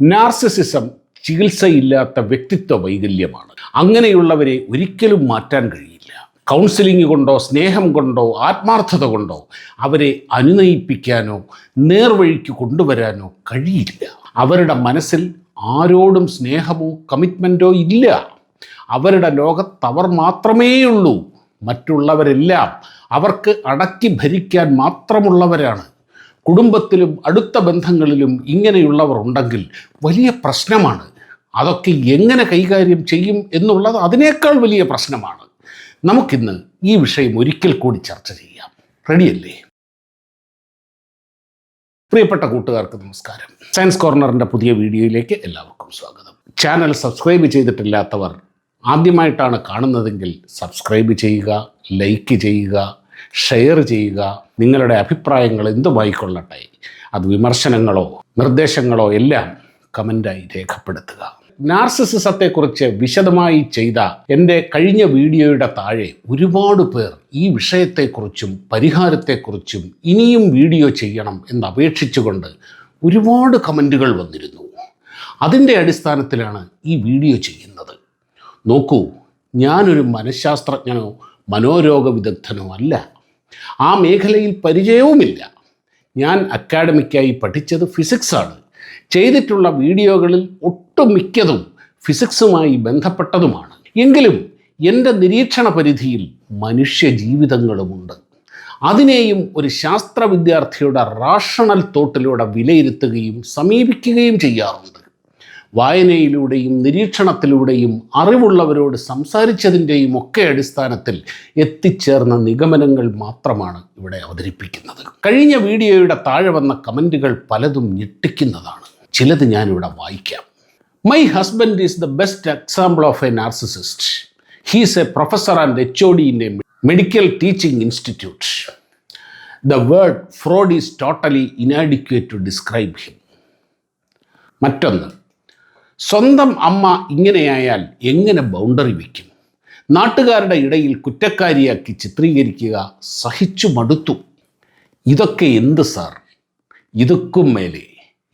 Narcissism ചികിത്സയില്ലാത്ത വ്യക്തിത്വ വൈകല്യമാണ്. അങ്ങനെയുള്ളവരെ ഒരിക്കലും മാറ്റാൻ കഴിയില്ല. കൗൺസിലിംഗ് കൊണ്ടോ സ്നേഹം കൊണ്ടോ ആത്മാർത്ഥത കൊണ്ടോ അവരെ അനുനയിപ്പിക്കാനോ നേർവഴിക്ക് കൊണ്ടുവരാനോ കഴിയില്ല. അവരുടെ മനസ്സിൽ ആരോടും സ്നേഹമോ കമ്മിറ്റ്മെന്റോ ഇല്ല. അവരുടെ ലോകത്ത് അവർ മാത്രമേയുള്ളൂ മറ്റുള്ളവരെല്ലാം അവർക്ക് അടക്കി ഭരിക്കാൻ മാത്രമുള്ളവരാണ്. കുടുംബത്തിലും അടുത്ത ബന്ധങ്ങളിലും ഇങ്ങനെയുള്ളവർ ഉണ്ടെങ്കിൽ വലിയ പ്രശ്നമാണ്. അതൊക്കെ എങ്ങനെ കൈകാര്യം ചെയ്യും എന്നുള്ളത് അതിനേക്കാൾ വലിയ പ്രശ്നമാണ്. നമുക്കിന്ന് ഈ വിഷയം ഒരിക്കൽ കൂടി ചർച്ച ചെയ്യാം. റെഡിയല്ലേ? പ്രിയപ്പെട്ട കൂട്ടുകാർക്ക് നമസ്കാരം. സയൻസ് കോർണറിന്റെ പുതിയ വീഡിയോയിലേക്ക് എല്ലാവർക്കും സ്വാഗതം. ചാനൽ സബ്സ്ക്രൈബ് ചെയ്തിട്ടില്ലാത്തവർ ആദ്യമായിട്ടാണ് കാണുന്നതെങ്കിൽ സബ്സ്ക്രൈബ് ചെയ്യുക ലൈക്ക് ചെയ്യുക ഷെയർ ചെയ്യുക. നിങ്ങളുടെ അഭിപ്രായങ്ങൾ എന്തുമായിക്കൊള്ളട്ടെ അത് വിമർശനങ്ങളോ നിർദ്ദേശങ്ങളോ എല്ലാം കമന്റായി രേഖപ്പെടുത്തുക. നാർസിസിസത്തെക്കുറിച്ച് വിശദമായി ചെയ്ത എന്റെ കഴിഞ്ഞ വീഡിയോയുടെ താഴെ ഒരുപാട് പേർ ഈ വിഷയത്തെക്കുറിച്ചും പരിഹാരത്തെക്കുറിച്ചും ഇനിയും വീഡിയോ ചെയ്യണം എന്ന് അപേക്ഷിച്ചുകൊണ്ട് ഒരുപാട് കമന്റുകൾ വന്നിരുന്നു. അതിന്റെ അടിസ്ഥാനത്തിലാണ് ഈ വീഡിയോ ചെയ്യുന്നത്. നോക്കൂ ഞാനൊരു മനഃശാസ്ത്രജ്ഞനോ മനോരോഗ വിദഗ്ധനോ അല്ല. ആ മേഖലയിൽ പരിചയവുമില്ല. ഞാൻ അക്കാഡമിക്കായി പഠിച്ചത് ഫിസിക്സാണ് ചെയ്തിട്ടുള്ള വീഡിയോകളിൽ ഒട്ടുമിക്കതും ഫിസിക്സുമായി ബന്ധപ്പെട്ടതുമാണ്. എങ്കിലും എന്റെ നിരീക്ഷണ പരിധിയിൽ മനുഷ്യ ജീവിതങ്ങളുമുണ്ട് അതിനെയും ഒരു ശാസ്ത്ര വിദ്യാർത്ഥിയുടെ റാഷണൽ തോട്ടിലൂടെ വിലയിരുത്തുകയും സമീപിക്കുകയും ചെയ്യാറുണ്ട്. വായനയിലൂടെയും നിരീക്ഷണത്തിലൂടെയും അറിവുള്ളവരോട് സംസാരിച്ചതിന്റെയും ഒക്കെ അടിസ്ഥാനത്തിൽ എത്തിച്ചേർന്ന നിഗമനങ്ങൾ മാത്രമാണ് ഇവിടെ അവതരിപ്പിക്കുന്നത്. കഴിഞ്ഞ വീഡിയോയുടെ താഴെ വന്ന കമന്റുകൾ പലതും ഞെട്ടിക്കുന്നതാണ്. ചിലത് ഞാനിവിടെ വായിക്കാം. My husband is the best example of a narcissist he's a professor and H O D in a medical teaching institute the word fraud is totally inadequate to describe him മറ്റൊന്ന് സ്വന്തം അമ്മ ഇങ്ങനെയായാൽ എങ്ങനെ ബൗണ്ടറി വയ്ക്കും? നാട്ടുകാരുടെ ഇടയിൽ കുറ്റക്കാരിയാക്കി ചിത്രീകരിക്കുക സഹിച്ചു മടുത്തു. ഇതൊക്കെ എന്ത് സാർ? ഇതുക്കും മേലെ.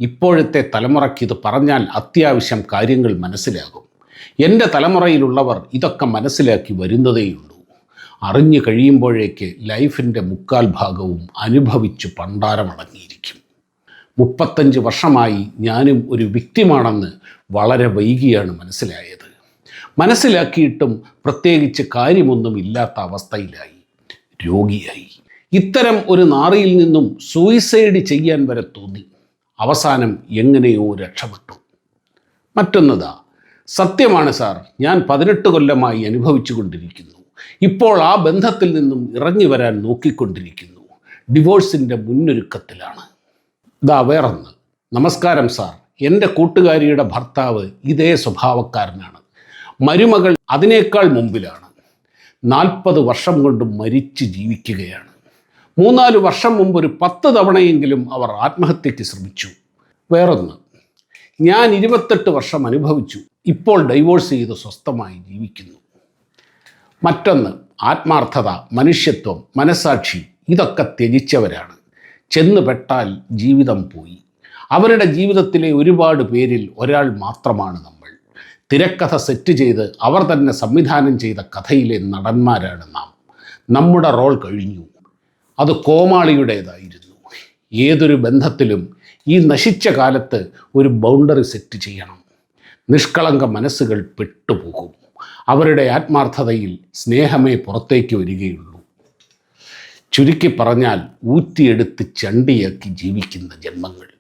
ഇപ്പോഴത്തെ തലമുറയ്ക്ക് ഇത് പറഞ്ഞാൽ അത്യാവശ്യം കാര്യങ്ങൾ മനസ്സിലാകും. എന്റെ തലമുറയിലുള്ളവർ ഇതൊക്കെ മനസ്സിലാക്കി വരുന്നതേയുള്ളൂ. അറിഞ്ഞു കഴിയുമ്പോഴേക്ക് ലൈഫിന്റെ മുക്കാൽ ഭാഗവും അനുഭവിച്ചു പണ്ടാരമടങ്ങിയിരിക്കും. മുപ്പത്തഞ്ച് വർഷമായി ഞാനും ഒരു വ്യക്തിമാണെന്ന് വളരെ വൈകിയാണ് മനസ്സിലായത്. മനസ്സിലാക്കിയിട്ടും പ്രത്യേകിച്ച് കാര്യമൊന്നും ഇല്ലാത്ത അവസ്ഥയിലായി. രോഗിയായി. ഇത്തരം ഒരു നാറിയിൽ നിന്നും സൂയിസൈഡ് ചെയ്യാൻ വരെ തോന്നി. അവസാനം എങ്ങനെയോ രക്ഷപ്പെട്ടു. മറ്റൊന്നതാ സത്യമാണ് സാർ ഞാൻ പതിനെട്ട് കൊല്ലമായി അനുഭവിച്ചു കൊണ്ടിരിക്കുന്നു ഇപ്പോൾ ആ ബന്ധത്തിൽ നിന്നും ഇറങ്ങി വരാൻ നോക്കിക്കൊണ്ടിരിക്കുന്നു. ഡിവോഴ്സിന്റെ മുന്നൊരുക്കത്തിലാണ്. ഇതാ വേറൊന്ന്. നമസ്കാരം സാർ. എന്റെ കൂട്ടുകാരിയുടെ ഭർത്താവ് ഇതേ സ്വഭാവക്കാരനാണ്. മരുമകൾ അതിനേക്കാൾ മുമ്പിലാണ്. നാൽപ്പത് വർഷം കൊണ്ട് മരിച്ച് ജീവിക്കുകയാണ്. മൂന്നാൽ വർഷം മുമ്പ് ഒരു പത്ത് തവണയെങ്കിലും അവർ ആത്മഹത്യയ്ക്ക് ശ്രമിച്ചു. വേറൊന്ന് ഞാൻ ഇരുപത്തെട്ട് വർഷം അനുഭവിച്ചു. ഇപ്പോൾ ഡൈവോഴ്സ് ചെയ്ത് സ്വസ്ഥമായി ജീവിക്കുന്നു. മറ്റൊന്ന് ആത്മാർത്ഥത മനുഷ്യത്വം മനസാക്ഷി ഇതൊക്കെ ത്യജിച്ചവരാണ്. ചെന്നുപെട്ടാൽ ജീവിതം പോയി. അവരുടെ ജീവിതത്തിലെ ഒരുപാട് പേരിൽ ഒരാൾ മാത്രമാണ് നമ്മൾ. തിരക്കഥ സെറ്റ് ചെയ്ത് അവർ തന്നെ സംവിധാനം ചെയ്ത കഥയിലെ നടന്മാരാണ് നാം. നമ്മുടെ റോൾ കഴിഞ്ഞു. അത് കോമാളിയുടേതായിരുന്നു. ഏതൊരു ബന്ധത്തിലും ഈ നശിച്ച കാലത്ത് ഒരു ബൗണ്ടറി സെറ്റ് ചെയ്യണം. നിഷ്കളങ്ക മനസ്സുകൾ പെട്ടുപോകും. അവരുടെ ആത്മാർത്ഥതയിൽ സ്നേഹമേ പുറത്തേക്ക് വരികയുള്ളൂ. ചുരുക്കി പറഞ്ഞാൽ ഊറ്റിയെടുത്ത് ചണ്ടിയാക്കി ജീവിക്കുന്ന ജന്മങ്ങൾ.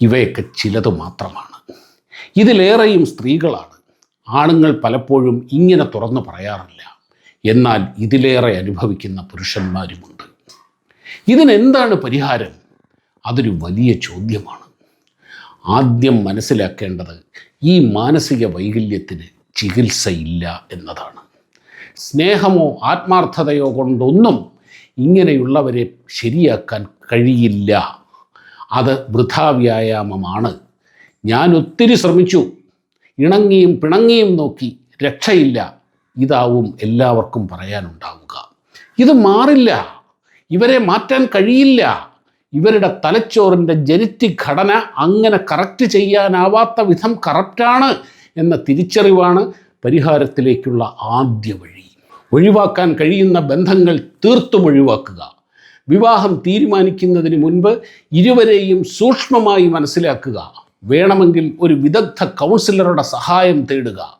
ഇവയൊക്കെ ചിലത് മാത്രമാണ്. ഇതിലേറെയും സ്ത്രീകളാണ്. ആണുങ്ങൾ പലപ്പോഴും ഇങ്ങനെ തുറന്നു പറയാറില്ല. എന്നാൽ ഇതിലേറെ അനുഭവിക്കുന്ന പുരുഷന്മാരുമുണ്ട്. ഇതിനെന്താണ് പരിഹാരം? അതൊരു വലിയ ചോദ്യമാണ്. ആദ്യം മനസ്സിലാക്കേണ്ടത് ഈ മാനസിക വൈകല്യത്തിന് ചികിത്സയില്ല എന്നതാണ്. സ്നേഹമോ ആത്മാർത്ഥതയോ കൊണ്ടൊന്നും ഇങ്ങനെയുള്ളവരെ ശരിയാക്കാൻ കഴിയില്ല. അത് വൃഥാ വ്യായാമമാണ് ഞാൻ ഒത്തിരി ശ്രമിച്ചു. ഇണങ്ങിയും പിണങ്ങിയും നോക്കി രക്ഷയില്ല. ഇതാവും എല്ലാവർക്കും പറയാനുണ്ടാവുക. ഇത് മാറില്ല. ഇവരെ മാറ്റാൻ കഴിയില്ല. ഇവരുടെ തലച്ചോറിന്റെ ജനറ്റിക് ഘടന അങ്ങനെ കറക്റ്റ് ചെയ്യാനാവാത്ത വിധം കറക്റ്റാണ് എന്ന തിരിച്ചറിവാണ് പരിഹാരത്തിലേക്കുള്ള ആദ്യ വഴി. ഒഴിവാക്കാൻ കഴിയുന്ന ബന്ധങ്ങൾ തീർത്തും ഒഴിവാക്കുക. വിവാഹം തീരുമാനിക്കുന്നതിന് മുൻപ് ഇരുവരെയും സൂക്ഷ്മമായി മനസ്സിലാക്കുക. വേണമെങ്കിൽ ഒരു വിദഗ്ധ കൗൺസിലറുടെ സഹായം തേടുക.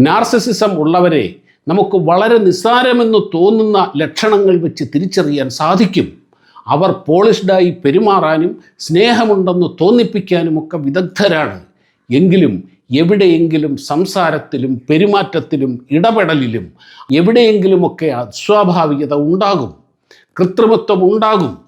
നാർസിസിസം ഉള്ളവരെ നമുക്ക് വളരെ നിസ്സാരമെന്ന് തോന്നുന്ന ലക്ഷണങ്ങൾ വെച്ച് തിരിച്ചറിയാൻ സാധിക്കും. അവർ പോളിഷ്ഡായി പെരുമാറാനും സ്നേഹമുണ്ടെന്ന് തോന്നിപ്പിക്കാനുമൊക്കെ വിദഗ്ധരാണ്. എങ്കിലും എവിടെയെങ്കിലും സംസാരത്തിലും പെരുമാറ്റത്തിലും ഇടപെടലിലും എവിടെയെങ്കിലുമൊക്കെ അസ്വാഭാവികത ഉണ്ടാകും. കൃത്രിമത്വം ഉണ്ടാകും.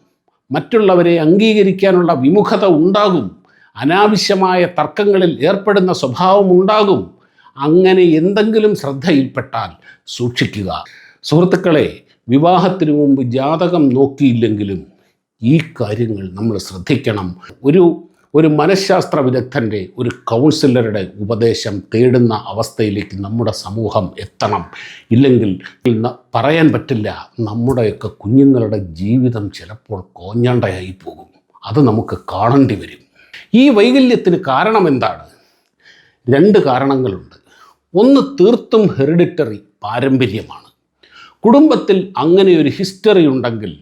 മറ്റുള്ളവരെ അംഗീകരിക്കാനുള്ള വിമുഖത ഉണ്ടാകും. അനാവശ്യമായ തർക്കങ്ങളിൽ ഏർപ്പെടുന്ന സ്വഭാവം ഉണ്ടാകും. അങ്ങനെ എന്തെങ്കിലും ശ്രദ്ധയിൽപ്പെട്ടാൽ സൂക്ഷിക്കുക. സുഹൃത്തുക്കളെ വിവാഹത്തിനു മുമ്പ് ജാതകം നോക്കിയില്ലെങ്കിലും ഈ കാര്യങ്ങൾ നമ്മൾ ശ്രദ്ധിക്കണം. ഒരു ഒരു മനഃശാസ്ത്ര വിദഗ്ധന്റെ ഒരു കൗൺസിലറുടെ ഉപദേശം തേടുന്ന അവസ്ഥയിലേക്ക് നമ്മുടെ സമൂഹം എത്തണം. ഇല്ലെങ്കിൽ പറയാൻ പറ്റില്ല നമ്മുടെയൊക്കെ കുഞ്ഞുങ്ങളുടെ ജീവിതം ചിലപ്പോൾ കോഞ്ഞണ്ടയായി പോകും. അത് നമുക്ക് കാണേണ്ടി വരും. ഈ വൈകല്യത്തിന് കാരണം എന്താണ്? രണ്ട് കാരണങ്ങളുണ്ട്. ഒന്ന് തീർത്തും ഹെറിഡിറ്ററി പാരമ്പര്യമാണ്. കുടുംബത്തിൽ അങ്ങനെ ഒരു ഹിസ്റ്ററി ഉണ്ടെങ്കിൽ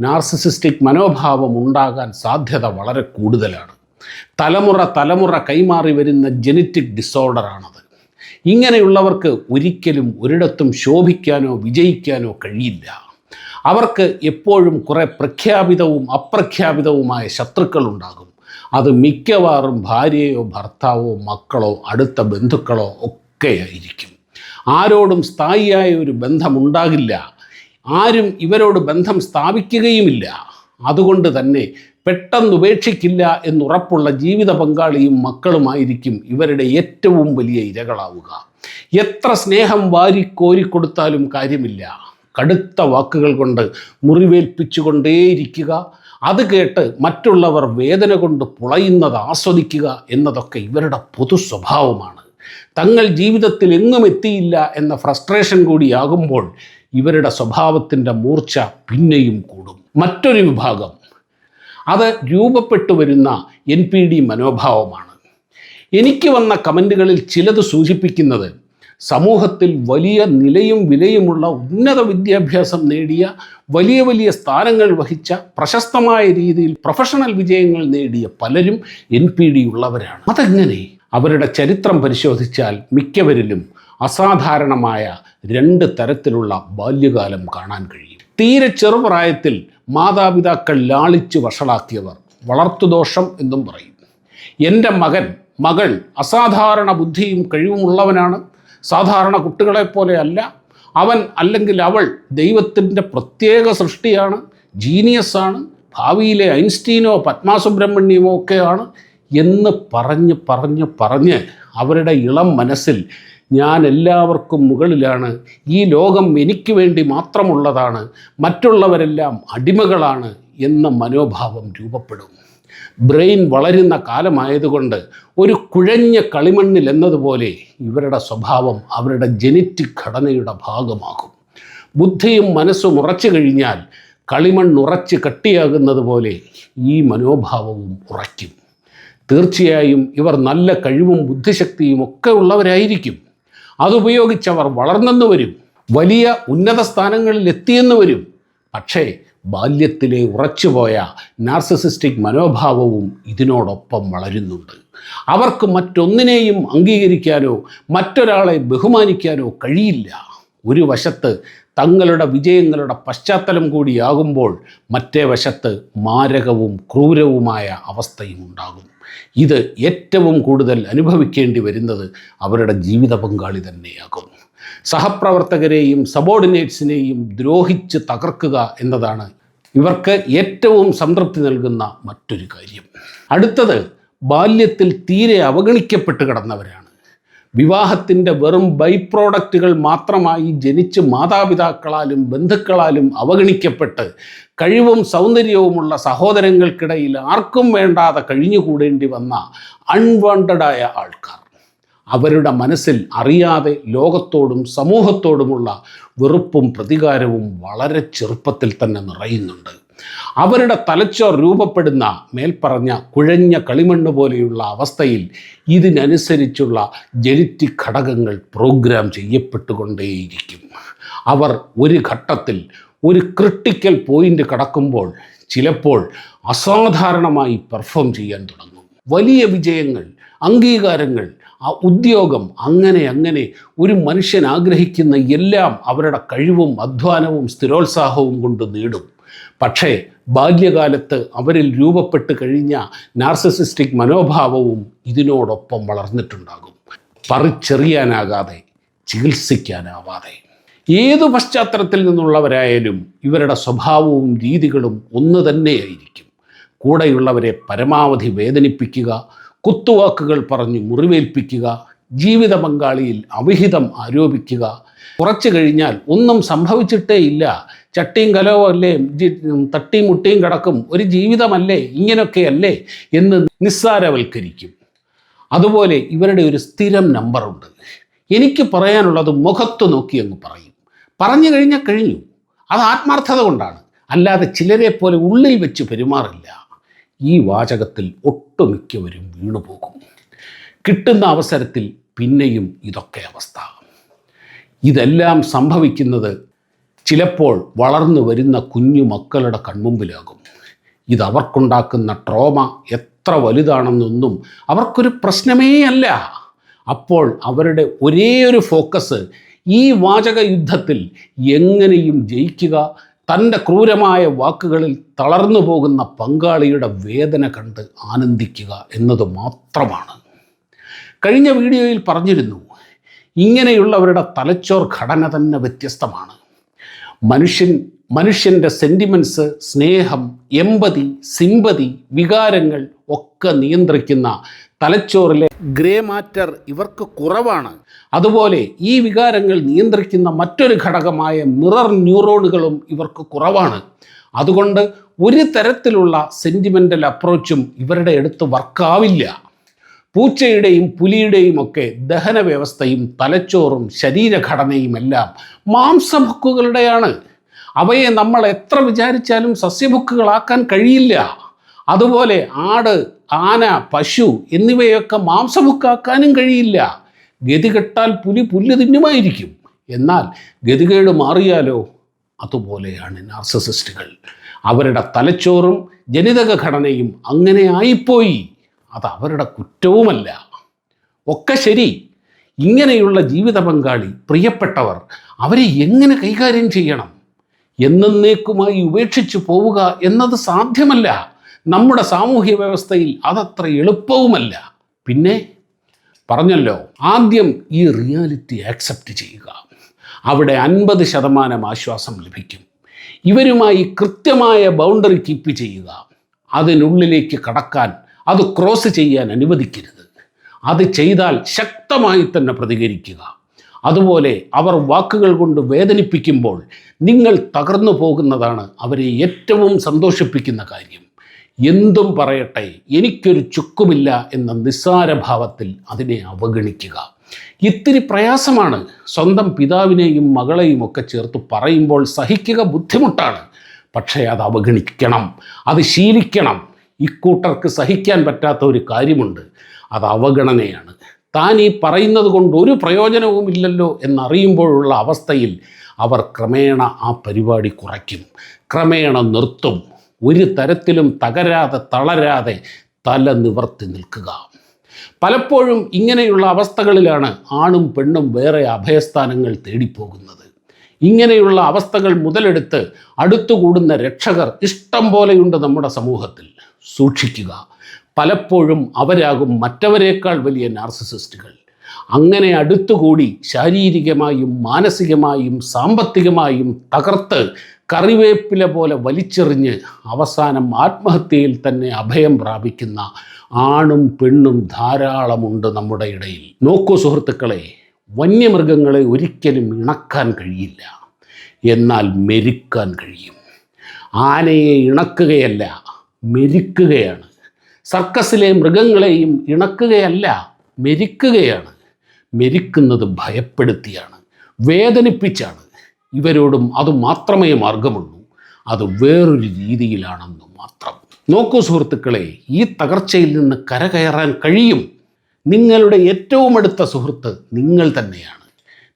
നാർസിസിസ്റ്റിക് മനോഭാവം ഉണ്ടാകാൻ സാധ്യത വളരെ കൂടുതലാണ്. തലമുറ തലമുറ കൈമാറി വരുന്ന ജനറ്റിക് ഡിസോർഡറാണത് ഇങ്ങനെയുള്ളവർക്ക് ഒരിക്കലും ഒരിടത്തും ശോഭിക്കാനോ വിജയിക്കാനോ കഴിയില്ല. അവർക്ക് എപ്പോഴും കുറേ പ്രഖ്യാപിതവും അപ്രഖ്യാപിതവുമായ ശത്രുക്കളുണ്ടാകും. അത് മിക്കവാറും ഭാര്യയോ ഭർത്താവോ മക്കളോ അടുത്ത ബന്ധുക്കളോ ഒക്കെയായിരിക്കും. ആരോടും സ്ഥായിയായ ഒരു ബന്ധമുണ്ടാകില്ല. ആരും ഇവരോട് ബന്ധം സ്ഥാപിക്കുകയുമില്ല. അതുകൊണ്ട് തന്നെ പെട്ടെന്ന് ഉപേക്ഷിക്കില്ല എന്നുറപ്പുള്ള ജീവിത പങ്കാളിയും മക്കളുമായിരിക്കും ഇവരുടെ ഏറ്റവും വലിയ ഇരകളാവുക. എത്ര സ്നേഹം വാരി കോരിക്കൊടുത്താലും കാര്യമില്ല. കടുത്ത വാക്കുകൾ കൊണ്ട് മുറിവേൽപ്പിച്ചുകൊണ്ടേയിരിക്കുക. അത് കേട്ട് മറ്റുള്ളവർ വേദന കൊണ്ട് പുളയുന്നത് ആസ്വദിക്കുക എന്നതൊക്കെ ഇവരുടെ പൊതു സ്വഭാവമാണ്. തങ്ങൾ ജീവിതത്തിൽ എങ്ങും എത്തിയില്ല എന്ന ഫ്രസ്ട്രേഷൻ കൂടിയാകുമ്പോൾ ഇവരുടെ സ്വഭാവത്തിന്റെ മൂർച്ച പിന്നെയും കൂടും. മറ്റൊരു വിഭാഗം അത് രൂപപ്പെട്ടു വരുന്ന എൻ പി ഡി മനോഭാവമാണ്. എനിക്ക് വന്ന കമന്റുകളിൽ ചിലത് സൂചിപ്പിക്കുന്നത് സമൂഹത്തിൽ വലിയ നിലയും വിലയുമുള്ള ഉന്നത വിദ്യാഭ്യാസം നേടിയ വലിയ വലിയ സ്ഥാനങ്ങൾ വഹിച്ച പ്രശസ്തമായ രീതിയിൽ പ്രൊഫഷണൽ വിജയങ്ങൾ നേടിയ പലരും എൻ പി ഡി ഉള്ളവരാണ്. അതെങ്ങനെ? അവരുടെ ചരിത്രം പരിശോധിച്ചാൽ മിക്കവരിലും അസാധാരണമായ രണ്ട് തരത്തിലുള്ള ബാല്യകാലം കാണാൻ കഴിയും. തീരെ ചെറുപ്രായത്തിൽ മാതാപിതാക്കൾ ലാളിച്ച് വഷളാക്കിയവർ. വളർത്തുദോഷം എന്നും പറയും. എന്റെ മകൻ മകൾ അസാധാരണ ബുദ്ധിയും കഴിവുമുള്ളവനാണ് സാധാരണ കുട്ടികളെപ്പോലെയല്ല അവൻ അല്ലെങ്കിൽ അവൾ ദൈവത്തിന്റെ പ്രത്യേക സൃഷ്ടിയാണ് ജീനിയസാണ് ഭാവിയിലെ ഐൻസ്റ്റീനോ പത്മാസുബ്രഹ്മണ്യമോ ഒക്കെയാണ് എന്ന് പറഞ്ഞ് പറഞ്ഞ് പറഞ്ഞ് അവരുടെ ഇളം മനസ്സിൽ ഞാൻ എല്ലാവർക്കും മുകളിലാണ്. ഈ ലോകം എനിക്ക് വേണ്ടി മാത്രമുള്ളതാണ്. മറ്റുള്ളവരെല്ലാം അടിമകളാണ് എന്ന മനോഭാവം രൂപപ്പെടും. ബ്രെയിൻ വളരുന്ന കാലമായതുകൊണ്ട് ഒരു കുഴഞ്ഞ കളിമണ്ണിൽ എന്നതുപോലെ ഇവരുടെ സ്വഭാവം അവരുടെ ജനറ്റിക് ഘടനയുടെ ഭാഗമാകും. ബുദ്ധിയും മനസ്സും ഉറച്ചു കഴിഞ്ഞാൽ കളിമണ്ണുറച്ച് കട്ടിയാകുന്നത് പോലെ ഈ മനോഭാവവും ഉറയ്ക്കും. തീർച്ചയായും ഇവർ നല്ല കഴിവും ബുദ്ധിശക്തിയും ഒക്കെ ഉള്ളവരായിരിക്കും. അതുപയോഗിച്ചവർ വളർന്നെന്ന് വരും. വലിയ ഉന്നത സ്ഥാനങ്ങളിൽ എത്തിയെന്ന് വരും. പക്ഷേ ബാല്യത്തിലെ ഉറച്ചുപോയ നാർസിസിസ്റ്റിക് മനോഭാവവും ഇതിനോടൊപ്പം വളരുന്നുണ്ട്. അവർക്ക് മറ്റൊന്നിനെയും അംഗീകരിക്കാനോ മറ്റൊരാളെ ബഹുമാനിക്കാനോ കഴിയില്ല. ഒരു വശത്ത് തങ്ങളുടെ വിജയങ്ങളുടെ പശ്ചാത്തലം കൂടിയാകുമ്പോൾ മറ്റേ വശത്ത് മാരകവും ക്രൂരവുമായ അവസ്ഥയും ഉണ്ടാകും. ഇത് ഏറ്റവും കൂടുതൽ അനുഭവിക്കേണ്ടി വരുന്നത് അവരുടെ ജീവിത പങ്കാളി തന്നെയാകും. സഹപ്രവർത്തകരെയും സബോർഡിനേറ്റ്സിനെയും ദ്രോഹിച്ച് തകർക്കുക എന്നതാണ് ഇവർക്ക് ഏറ്റവും സംതൃപ്തി നൽകുന്ന മറ്റൊരു കാര്യം. അടുത്തത് ബാല്യത്തിൽ തീരെ അവഗണിക്കപ്പെട്ട് കിടന്നവരാണ്. വിവാഹത്തിന്റെ വെറും ബൈ പ്രോഡക്റ്റുകൾ മാത്രമായി ജനിച്ച് മാതാപിതാക്കളാലും ബന്ധുക്കളാലും അവഗണിക്കപ്പെട്ട് കഴിവും സൗന്ദര്യവുമുള്ള സഹോദരങ്ങൾക്കിടയിൽ ആർക്കും വേണ്ടാതെ കഴിഞ്ഞുകൂടേണ്ടി വന്ന അൺവാണ്ടഡായ ആൾക്കാർ. അവരുടെ മനസ്സിൽ അറിയാതെ ലോകത്തോടും സമൂഹത്തോടുമുള്ള വെറുപ്പും പ്രതികാരവും വളരെ ചെറുപ്പത്തിൽ തന്നെ നിറയുന്നുണ്ട്. അവരുടെ തലച്ചോർ രൂപപ്പെടുന്ന മേൽപ്പറഞ്ഞ കുഴഞ്ഞ കളിമണ്ണ് പോലെയുള്ള അവസ്ഥയിൽ ഇതിനനുസരിച്ചുള്ള ജനറ്റിക് ഘടകങ്ങൾ പ്രോഗ്രാം ചെയ്യപ്പെട്ടുകൊണ്ടേയിരിക്കും. അവർ ഒരു ഘട്ടത്തിൽ ഒരു ക്രിട്ടിക്കൽ പോയിന്റ് കടക്കുമ്പോൾ ചിലപ്പോൾ അസാധാരണമായി പെർഫോം ചെയ്യാൻ തുടങ്ങും. വലിയ വിജയങ്ങൾ അംഗീകാരങ്ങൾ ആ ഉദ്യോഗം അങ്ങനെ അങ്ങനെ ഒരു മനുഷ്യൻ ആഗ്രഹിക്കുന്ന എല്ലാം അവരുടെ കഴിവും അധ്വാനവും സ്ഥിരോത്സാഹവും കൊണ്ട് നേടും. പക്ഷേ ബാല്യകാലത്ത് അവരിൽ രൂപപ്പെട്ട് കഴിഞ്ഞ നാർസസിസ്റ്റിക് മനോഭാവവും ഇതിനോടൊപ്പം വളർന്നിട്ടുണ്ടാകും. പറിച്ചെറിയാനാകാതെ ചികിത്സിക്കാനാവാതെ. ഏത് പശ്ചാത്തലത്തിൽ നിന്നുള്ളവരായാലും ഇവരുടെ സ്വഭാവവും രീതികളും ഒന്ന് തന്നെയായിരിക്കും. കൂടെയുള്ളവരെ പരമാവധി വേദനിപ്പിക്കുക കുത്തുവാക്കുകൾ പറഞ്ഞ് മുറിവേൽപ്പിക്കുക ജീവിത പങ്കാളിയിൽ അവിഹിതം ആരോപിക്കുക. കുറച്ചു കഴിഞ്ഞാൽ ഒന്നും സംഭവിച്ചിട്ടേ ഇല്ല ചട്ടിയും കലവും അല്ലേ? തട്ടിയും മുട്ടിയും കിടക്കും. ഒരു ജീവിതമല്ലേ? ഇങ്ങനെയൊക്കെയല്ലേ എന്ന് നിസ്സാരവൽക്കരിക്കും. അതുപോലെ ഇവരുടെ ഒരു സ്ഥിരം നമ്പറുണ്ട്. എനിക്ക് പറയാനുള്ളത് മുഖത്ത് നോക്കി അങ്ങ് പറയും. പറഞ്ഞു കഴിഞ്ഞാൽ കഴിഞ്ഞു. അത് ആത്മാർത്ഥത കൊണ്ടാണ്. അല്ലാതെ ചിലരെ പോലെ ഉള്ളിൽ വെച്ച് പെരുമാറില്ല. ഈ വാചകത്തിൽ ഒട്ടുമിക്കവരും വീണുപോകും. കിട്ടുന്ന അവസരത്തിൽ പിന്നെയും ഇതൊക്കെ അവസ്ഥ. ഇതെല്ലാം സംഭവിക്കുന്നത് ചിലപ്പോൾ വളർന്നു വരുന്ന കുഞ്ഞു മക്കളുടെ കൺമുമ്പിലാകും. ഇത് ട്രോമ എത്ര വലുതാണെന്നൊന്നും അവർക്കൊരു പ്രശ്നമേ അല്ല. അപ്പോൾ അവരുടെ ഒരേ ഒരു ഫോക്കസ് ഈ വാചക യുദ്ധത്തിൽ എങ്ങനെയും ജയിക്കുക തന്റെ ക്രൂരമായ വാക്കുകളിൽ തളർന്നു പോകുന്ന പങ്കാളിയുടെ വേദന കണ്ട് ആനന്ദിക്കുക എന്നത് മാത്രമാണ്. കഴിഞ്ഞ വീഡിയോയിൽ പറഞ്ഞിരുന്നു ഇങ്ങനെയുള്ളവരുടെ തലച്ചോർ ഘടന തന്നെ വ്യത്യസ്തമാണ്. മനുഷ്യൻ മനുഷ്യന്റെ സെന്റിമെന്റ്സ് സ്നേഹം എമ്പതി സിമ്പതി വികാരങ്ങൾ ഒക്കെ നിയന്ത്രിക്കുന്ന തലച്ചോറിലെ ഗ്രേ മാറ്റർ ഇവർക്ക് കുറവാണ്. അതുപോലെ ഈ വികാരങ്ങൾ നിയന്ത്രിക്കുന്ന മറ്റൊരു ഘടകമായ മിറർ ന്യൂറോണുകളും ഇവർക്ക് കുറവാണ്. അതുകൊണ്ട് ഒരു തരത്തിലുള്ള സെന്റിമെന്റൽ അപ്രോച്ചും ഇവരുടെ അടുത്ത് വർക്കാവില്ല പൂച്ചയുടെയും പുലിയുടെയും ഒക്കെ ദഹന വ്യവസ്ഥയും തലച്ചോറും ശരീരഘടനയും എല്ലാം മാംസഭുക്കുകളുടെയാണ്. അവയെ നമ്മൾ എത്ര വിചാരിച്ചാലും സസ്യഭുക്കുകളാക്കാൻ കഴിയില്ല. അതുപോലെ ആട് ആന പശു എന്നിവയൊക്കെ മാംസഭുക്കാക്കാനും കഴിയില്ല. ഗതികെട്ടാൽ പുലി പുല്ല് തിന്നുമായിരിക്കും. എന്നാൽ ഗതികേട് മാറിയാലോ? അതുപോലെയാണ് നാർസസിസ്റ്റുകൾ. അവരുടെ തലച്ചോറും ജനിതക ഘടനയും അങ്ങനെ ആയിപ്പോയി. അത് അവരുടെ കുറ്റവുമല്ല. ഒക്കെ ശരി. ഇങ്ങനെയുള്ള ജീവിത പങ്കാളി പ്രിയപ്പെട്ടവർ അവരെ എങ്ങനെ കൈകാര്യം ചെയ്യണം? എന്നേക്കുമായി ഉപേക്ഷിച്ചു പോവുക എന്നത് സാധ്യമല്ല. നമ്മുടെ സാമൂഹ്യ വ്യവസ്ഥയിൽ അതത്ര എളുപ്പവുമല്ല. പിന്നെ പറഞ്ഞല്ലോ ആദ്യം ഈ റിയാലിറ്റി ആക്സെപ്റ്റ് ചെയ്യുക. അവിടെ അൻപത് ശതമാനം ആശ്വാസം ലഭിക്കും. ഇവരുമായി കൃത്യമായ ബൗണ്ടറി കീപ്പ് ചെയ്യുക. അതിനുള്ളിലേക്ക് കടക്കാൻ അത് ക്രോസ് ചെയ്യാൻ അനുവദിക്കരുത്. അത് ചെയ്താൽ ശക്തമായി തന്നെ പ്രതികരിക്കുക. അതുപോലെ അവർ വാക്കുകൾ കൊണ്ട് വേദനിപ്പിക്കുമ്പോൾ നിങ്ങൾ തകർന്നു പോകുന്നതാണ് അവരെ ഏറ്റവും സന്തോഷിപ്പിക്കുന്ന കാര്യം. എന്തും പറയട്ടെ എനിക്കൊരു ചുക്കുമില്ല എന്ന നിസ്സാരഭാവത്തിൽ അതിനെ അവഗണിക്കുക. ഇത്തിരി പ്രയാസമാണ്. സ്വന്തം പിതാവിനെയും മകളെയും ഒക്കെ ചേർത്ത് പറയുമ്പോൾ സഹിക്കുക ബുദ്ധിമുട്ടാണ്. പക്ഷേ അത് അവഗണിക്കണം. അത് ശീലിക്കണം. ഇക്കൂട്ടർക്ക് സഹിക്കാൻ പറ്റാത്ത ഒരു കാര്യമുണ്ട്. അത് അവഗണനയാണ്. താൻ ഈ പറയുന്നത് കൊണ്ട് ഒരു പ്രയോജനവും ഇല്ലല്ലോ എന്നറിയുമ്പോഴുള്ള അവസ്ഥയിൽ അവർ ക്രമേണ ആ പരിപാടി കുറയ്ക്കും. ക്രമേണ നിർത്തും. ഒരു തരത്തിലും തകരാതെ തളരാതെ തല നിവർത്തി നിൽക്കുക. പലപ്പോഴും ഇങ്ങനെയുള്ള അവസ്ഥകളിലാണ് ആണും പെണ്ണും വേറെ അഭയസ്ഥാനങ്ങൾ തേടിപ്പോകുന്നത്. ഇങ്ങനെയുള്ള അവസ്ഥകൾ മുതലെടുത്ത് അടുത്തുകൂടുന്ന രക്ഷകർ ഇഷ്ടം പോലെയുണ്ട് നമ്മുടെ സമൂഹത്തിൽ. സൂക്ഷിക്കുക. പലപ്പോഴും അവരാകും മറ്റവരെക്കാൾ വലിയ നാർസിസിസ്റ്റുകൾ. അങ്ങനെ അടുത്തുകൂടി ശാരീരികമായും മാനസികമായും സാമ്പത്തികമായും തകർത്ത് കറിവേപ്പില പോലെ വലിച്ചെറിഞ്ഞ് അവസാനം ആത്മഹത്യയിൽ തന്നെ അഭയം പ്രാപിക്കുന്ന ആണും പെണ്ണും ധാരാളമുണ്ട് നമ്മുടെ ഇടയിൽ. നോക്കൂ സുഹൃത്തുക്കളെ വന്യമൃഗങ്ങളെ ഒരിക്കലും ഇണക്കാൻ കഴിയില്ല. എന്നാൽ മെരുക്കാൻ കഴിയും. ആനയെ ഇണക്കുകയല്ല മെരുക്കുകയാണ്. സർക്കസിലെ മൃഗങ്ങളെയും ഇണക്കുകയല്ല മെരിക്കുകയാണ്. മെരിക്കുന്നത് ഭയപ്പെടുത്തിയാണ് വേദനിപ്പിച്ചാണ്. ഇവരോടും അത് മാത്രമേ മാർഗമുള്ളൂ അത് വേറൊരു രീതിയിലാണെന്ന് മാത്രം. നോക്കൂ സുഹൃത്തുക്കളെ ഈ തകർച്ചയിൽ നിന്ന് കരകയറാൻ കഴിയും. നിങ്ങളുടെ ഏറ്റവും അടുത്ത സുഹൃത്ത് നിങ്ങൾ തന്നെയാണ്.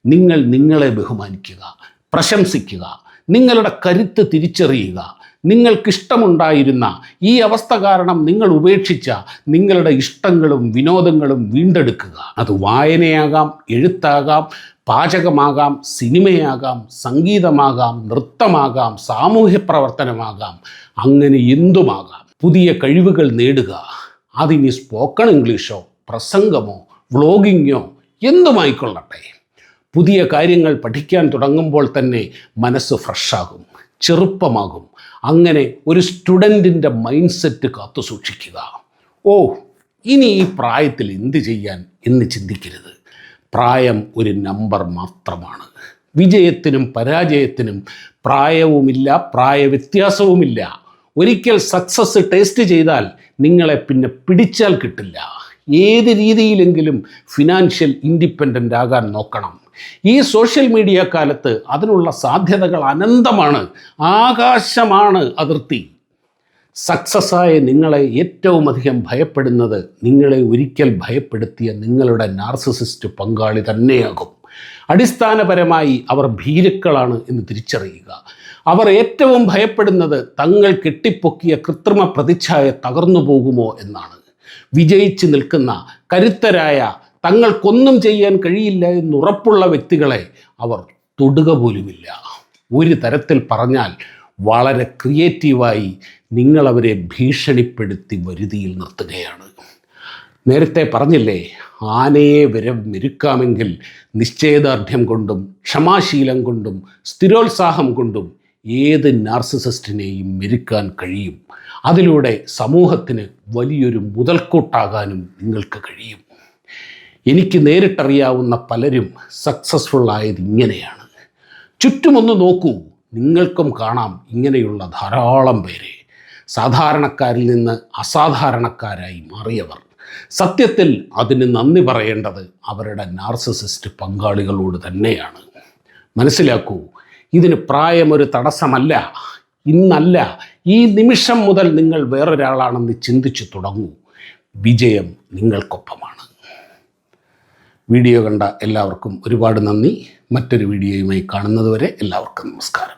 നിങ്ങൾ നിങ്ങളെ ബഹുമാനിക്കുക പ്രശംസിക്കുക നിങ്ങളുടെ കരുത്ത് തിരിച്ചറിയുക നിങ്ങൾക്കിഷ്ടമുണ്ടായിരുന്ന ഈ അവസ്ഥ കാരണം നിങ്ങൾ ഉപേക്ഷിച്ച നിങ്ങളുടെ ഇഷ്ടങ്ങളും വിനോദങ്ങളും വീണ്ടെടുക്കുക. അത് വായനയാകാം എഴുത്താകാം പാചകമാകാം സിനിമയാകാം സംഗീതമാകാം നൃത്തമാകാം സാമൂഹ്യ പ്രവർത്തനമാകാം. അങ്ങനെ എന്തുമാകാം? പുതിയ കഴിവുകൾ നേടുക. അതിനി സ്പോക്കൺ ഇംഗ്ലീഷോ പ്രസംഗമോ വ്ളോഗിങ്ങോ എന്തുമായിക്കൊള്ളട്ടെ? പുതിയ കാര്യങ്ങൾ പഠിക്കാൻ തുടങ്ങുമ്പോൾ തന്നെ മനസ്സ് ഫ്രഷാകും ചെറുപ്പമാകും. അങ്ങനെ ഒരു സ്റ്റുഡന്റിന്റെ മൈൻഡ് സെറ്റ് കാത്തു സൂക്ഷിക്കുക. ഓ ഇനി ഈ പ്രായത്തിൽ എന്ത് ചെയ്യാൻ എന്ന് ചിന്തിക്കരുത്. പ്രായം ഒരു നമ്പർ മാത്രമാണ്. വിജയത്തിനും പരാജയത്തിനും പ്രായവുമില്ല പ്രായ വ്യത്യാസവുമില്ല ഒരിക്കൽ സക്സസ് ടേസ്റ്റ് ചെയ്താൽ നിങ്ങളെ പിന്നെ പിടിച്ചാൽ കിട്ടില്ല. ഏത് രീതിയിലെങ്കിലും ഫിനാൻഷ്യൽ ഇൻഡിപെൻഡന്റ് ആകാൻ നോക്കണം. ഈ സോഷ്യൽ മീഡിയ കാലത്ത് അതിനുള്ള സാധ്യതകൾ അനന്തമാണ്. ആകാശമാണ് അതിർത്തി. സക്സസ്സായ നിങ്ങളെ ഏറ്റവും അധികം ഭയപ്പെടുന്നത് നിങ്ങളെ ഒരിക്കൽ ഭയപ്പെടുത്തിയ നിങ്ങളുടെ നാർസിസിസ്റ്റ് പങ്കാളി തന്നെയാകും. അടിസ്ഥാനപരമായി അവർ ഭീരുക്കളാണ് എന്ന് തിരിച്ചറിയുക. അവർ ഏറ്റവും ഭയപ്പെടുന്നത് തങ്ങൾ കെട്ടിപ്പൊക്കിയ കൃത്രിമ പ്രതിച്ഛായ തകർന്നു പോകുമോ എന്നാണ്. വിജയിച്ച് നിൽക്കുന്ന കരുത്തരായ തങ്ങൾക്കൊന്നും ചെയ്യാൻ കഴിയില്ല എന്നുറപ്പുള്ള വ്യക്തികളെ അവർ തൊടുക പോലുമില്ല. ഒരു തരത്തിൽ പറഞ്ഞാൽ വളരെ ക്രിയേറ്റീവായി നിങ്ങളവരെ ഭീഷണിപ്പെടുത്തി വരുതിയിൽ നിർത്തുകയാണ്. നേരത്തെ പറഞ്ഞില്ലേ ആനയെ വരെ മെരുക്കാമെങ്കിൽ നിശ്ചയദാർഢ്യം കൊണ്ടും ക്ഷമാശീലം കൊണ്ടും സ്ഥിരോത്സാഹം കൊണ്ടും ഏത് നാർസിസിസ്റ്റിനെയും മെരുക്കാൻ കഴിയും. അതിലൂടെ സമൂഹത്തിന് വലിയൊരു മുതൽക്കൂട്ടാകാനും നിങ്ങൾക്ക് കഴിയും. എനിക്ക് നേരിട്ടറിയാവുന്ന പലരും സക്സസ്ഫുൾ ആയത് ഇങ്ങനെയാണ്. ചുറ്റുമൊന്ന് നോക്കൂ നിങ്ങൾക്കും കാണാം ഇങ്ങനെയുള്ള ധാരാളം പേരെ. സാധാരണക്കാരിൽ നിന്ന് അസാധാരണക്കാരായി മാറിയവർ. സത്യത്തിൽ അതിന് നന്ദി പറയേണ്ടത് അവരുടെ നാർസസിസ്റ്റ് പങ്കാളികളോട് തന്നെയാണ്. മനസ്സിലാക്കൂ ഇതിന് പ്രായമൊരു തടസ്സമല്ല. ഇന്നല്ല ഈ നിമിഷം മുതൽ നിങ്ങൾ വേറൊരാളാണെന്ന് ചിന്തിച്ചു തുടങ്ങൂ. വിജയം നിങ്ങൾക്കൊപ്പമാണ്. വീഡിയോ കണ്ട എല്ലാവർക്കും ഒരുപാട് നന്ദി. മറ്റൊരു വീഡിയോയുമായി കാണുന്നതുവരെ എല്ലാവർക്കും നമസ്കാരം.